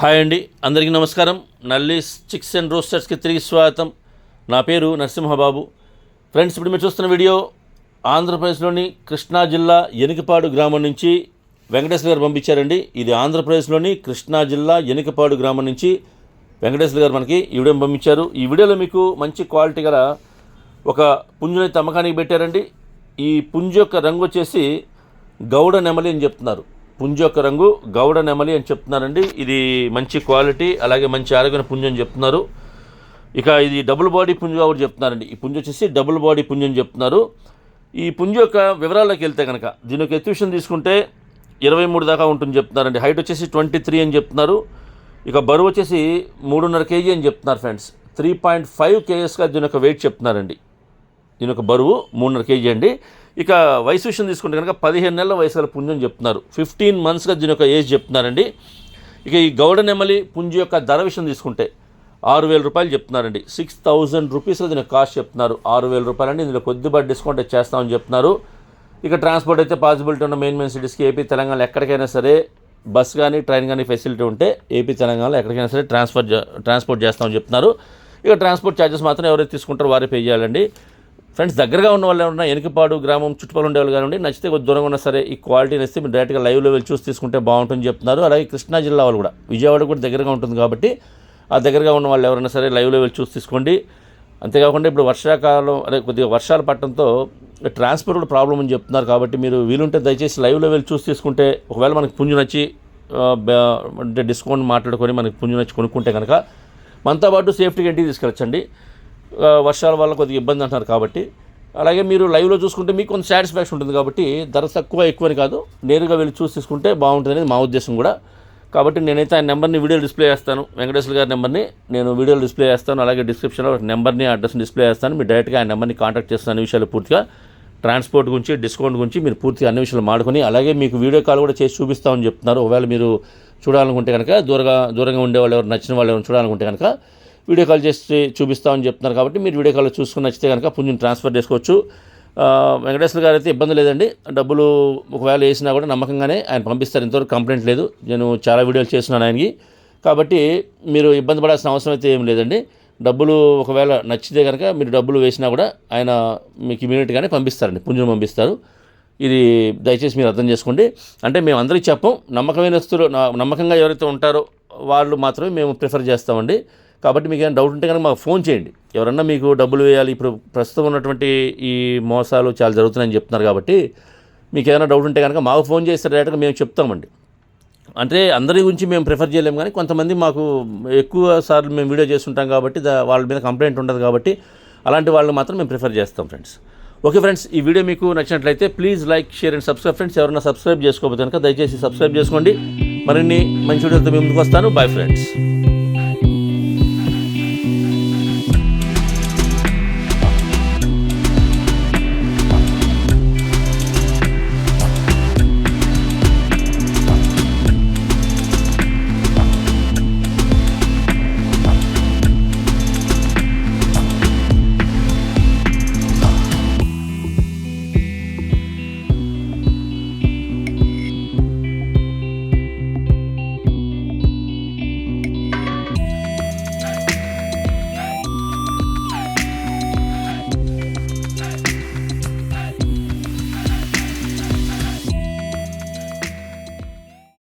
Hi అండి అందరికీ నమస్కారం. నల్లీస్ చిక్స్ అండ్ రోస్టర్స్కి తిరిగి స్వాగతం. నా పేరు నరసింహబాబు. ఫ్రెండ్స్ ఇప్పుడు మీరు చూస్తున్న వీడియో ఆంధ్రప్రదేశ్లోని కృష్ణా జిల్లా ఎనికపాడు గ్రామం నుంచి వెంకటేశ్వర గారు పంపించారండి. ఇది ఆంధ్రప్రదేశ్లోని కృష్ణా జిల్లా ఎనికపాడు గ్రామం నుంచి వెంకటేశ్వర గారు మనకి ఈ వీడియో పంపించారు. ఈ వీడియోలో మీకు మంచి క్వాలిటీ గల ఒక పుంజుని అమ్మకానికి పెట్టారండి. ఈ పుంజు యొక్క రంగు వచ్చేసి గౌడ నెమలి అని చెప్తున్నారు. పుంజు యొక్క రంగు గౌడ నెమలి అని చెప్తున్నారండి. ఇది మంచి క్వాలిటీ అలాగే మంచి ఆరోగ్యమైన పుంజు అని చెప్తున్నారు. ఇక ఇది డబుల్ బాడీ పుంజు కూడా చెప్తున్నారండి. ఈ పుంజు వచ్చేసి డబుల్ బాడీ పుంజు అని చెప్తున్నారు. ఈ పుంజు యొక్క వివరాల్లోకి వెళ్తే కనుక దీని యొక్క ఎత్యూషన్ తీసుకుంటే ఇరవై మూడు దాకా ఉంటుంది చెప్తున్నారండి. హైట్ వచ్చేసి ట్వంటీ త్రీ అని చెప్తున్నారు. ఇక బరువు వచ్చేసి మూడున్నర కేజీ అని చెప్తున్నారు ఫ్రెండ్స్. త్రీ పాయింట్ ఫైవ్ కేఎస్గా దీని యొక్క వెయిట్ చెప్తున్నారండి. దీని యొక్క బరువు మూడున్నర కేజీ అండి. ఇక వయసు విషయం తీసుకుంటే కనుక పదిహేను నెలల వయసు గల పుంజం చెప్తున్నారు. ఫిఫ్టీన్ మంత్స్గా దీని యొక్క ఏజ్ చెప్తున్నారండి. ఇక ఈ గౌడ నెమలి పుంజు యొక్క ధర విషయం తీసుకుంటే ఆరు వేల రూపాయలు చెప్తున్నారండి. సిక్స్ థౌజండ్ రూపీస్లో దీని కాస్ట్ చెప్తున్నారు. ఆరు వేల రూపాయలు అండి ఇందులో కొద్దిపాటి డిస్కౌంట్ చేస్తామని చెప్తున్నారు. ఇక ట్రాన్స్పోర్ట్ అయితే పాసిబిలిటీ ఉన్న మెయిన్ మెయిన్ సిటీస్కి ఏపీ తెలంగాణ ఎక్కడికైనా సరే బస్ కానీ ట్రైన్ కానీ ఫెసిలిటీ ఉంటే ఏపీ తెలంగాణలో ఎక్కడికైనా సరే ట్రాన్స్ఫర్ ట్రాన్స్పోర్ట్ చేస్తామని చెప్తున్నారు. ఇక ట్రాన్స్పోర్ట్ ఛార్జెస్ మాత్రం ఎవరైతే తీసుకుంటారో వారే పే చేయాలండి. ఫ్రెండ్స్ దగ్గరగా ఉన్న వాళ్ళు ఎవరైనా ఎనికపాడు గ్రామం చుట్టుపక్కల ఉండే వాళ్ళు కానివ్వండి నచ్చితే కొద్ది దూరంగా ఉన్నా సరే ఈ క్వాలిటీని ఇస్తే మీరు డైరెక్ట్గా లైవ్లో వెళ్ళి చూసి తీసుకుంటే బాగుంటుంది చెప్తున్నారు. అలాగే కృష్ణా జిల్లా వాళ్ళు కూడా విజయవాడ కూడా దగ్గరగా ఉంటుంది కాబట్టి ఆ దగ్గరగా ఉన్న వాళ్ళు ఎవరైనా సరే లైవ్లో వెళ్ళి చూసి తీసుకోండి. అంతేకాకుండా ఇప్పుడు వర్షాకాలం అదే కొద్దిగా వర్షాలు పట్టడంతో ట్రాన్స్పోర్ట్ కూడా ప్రాబ్లం అని చెప్తున్నారు కాబట్టి మీరు వీలుంటే దయచేసి లైవ్లో వెళ్ళి చూసి తీసుకుంటే ఒకవేళ మనకి పుంజు నచ్చి అంటే డిస్కౌంట్ మాట్లాడుకొని మనకి పుంజు నచ్చి కొనుక్కుంటే కనుక మనతో పాటు సేఫ్టీగా ఇంటికి తీసుకెళ్ళచ్చండి. వర్షాల వల్ల కొద్దిగా ఇబ్బంది అంటున్నారు కాబట్టి. అలాగే మీరు లైవ్లో చూసుకుంటే మీకు కొంత సాటిస్ఫాక్షన్ ఉంటుంది కాబట్టి ధర తక్కువ ఎక్కువ అని కాదు. నేరుగా వెళ్ళి చూసి తీసుకుంటే బాగుంటుంది అనేది మా ఉద్దేశం కూడా. కాబట్టి నేనైతే ఆ నెంబర్ని వీడియో డిస్ప్లే చేస్తాను. వెంకటేశ్వర గారి నెంబర్ని నేను వీడియో డిస్ప్లే చేస్తాను. అలాగే డిస్క్రిప్షన్లో నెంబర్ని అడ్రస్ని డిస్ప్లే చేస్తాను. మీరు డైరెక్ట్గా ఆ నెంబర్ని కాంటాక్ట్ చేస్తాను అన్ని విషయాలు పూర్తిగా. ట్రాన్స్పోర్ట్ గురించి డిస్కౌంట్ గురించి మీరు పూర్తిగా అన్ని విషయాలు మాడుకొని అలాగే మీకు వీడియో కాల్ కూడా చేసి చూపిస్తామని చెప్తున్నారు. ఒకవేళ మీరు చూడాలనుకుంటే కనుక దూరంగా దూరంగా ఉండే వాళ్ళు ఎవరు నచ్చిన వాళ్ళు ఎవరు చూడాలనుకుంటే కనుక వీడియో కాల్ చేసి చూపిస్తామని చెప్తున్నారు కాబట్టి మీరు వీడియో కాల్ చూసుకుని నచ్చితే కనుక పుంజుని ట్రాన్స్ఫర్ చేసుకోవచ్చు. వెంకటేశ్వర గారు అయితే ఇబ్బంది లేదండి. డబ్బులు ఒకవేళ వేసినా కూడా నమ్మకంగానే ఆయన పంపిస్తారు. ఇంతవరకు కంప్లైంట్ లేదు. నేను చాలా వీడియోలు చేస్తున్నాను ఆయనకి. కాబట్టి మీరు ఇబ్బంది పడాల్సిన అవసరం అయితే ఏం లేదండి. డబ్బులు ఒకవేళ నచ్చితే కనుక మీరు డబ్బులు వేసినా కూడా ఆయన మీకు ఇమీడియట్గానే పంపిస్తారండి. పుంజును పంపిస్తారు. ఇది దయచేసి మీరు అర్థం చేసుకోండి. అంటే మేము అందరికీ చెప్పం. నమ్మకమైన వస్తువులు నా- నమ్మకంగా ఎవరైతే ఉంటారో వాళ్ళు మాత్రమే మేము ప్రిఫర్ చేస్తామండి. కాబట్టి మీకు ఏమైనా డౌట్ ఉంటే కనుక మాకు ఫోన్ చేయండి. ఎవరన్నా మీకు డబ్బులు వేయాలి ఇప్పుడు ప్రస్తుతం ఉన్నటువంటి ఈ మోసాలు చాలా జరుగుతున్నాయని చెప్తున్నారు కాబట్టి మీకు ఏమైనా డౌట్ ఉంటే కనుక మాకు ఫోన్ చేస్తే డైరెక్ట్గా మేము చెప్తామండి. అంటే అందరి గురించి మేము ప్రిఫర్ చేయలేము కానీ కొంతమంది మాకు ఎక్కువ సార్లు మేము వీడియో చేస్తుంటాం కాబట్టి దా- వాళ్ళ మీద కంప్లైంట్ ఉండదు కాబట్టి అలాంటి వాళ్ళు మాత్రం మేము ప్రిఫర్ చేస్తాం ఫ్రెండ్స్ ఓకే ఫ్రెండ్స్ ఈ వీడియో మీకు నచ్చినట్లయితే please like share and subscribe friends ఎవరైనా సబ్స్క్రైబ్ చేసుకోకపోతే కనుక దయచేసి సబ్స్క్రైబ్ చేసుకోండి. మరిన్ని మంచి వీడియోతో మేము ముందుకు వస్తాను. Bye friends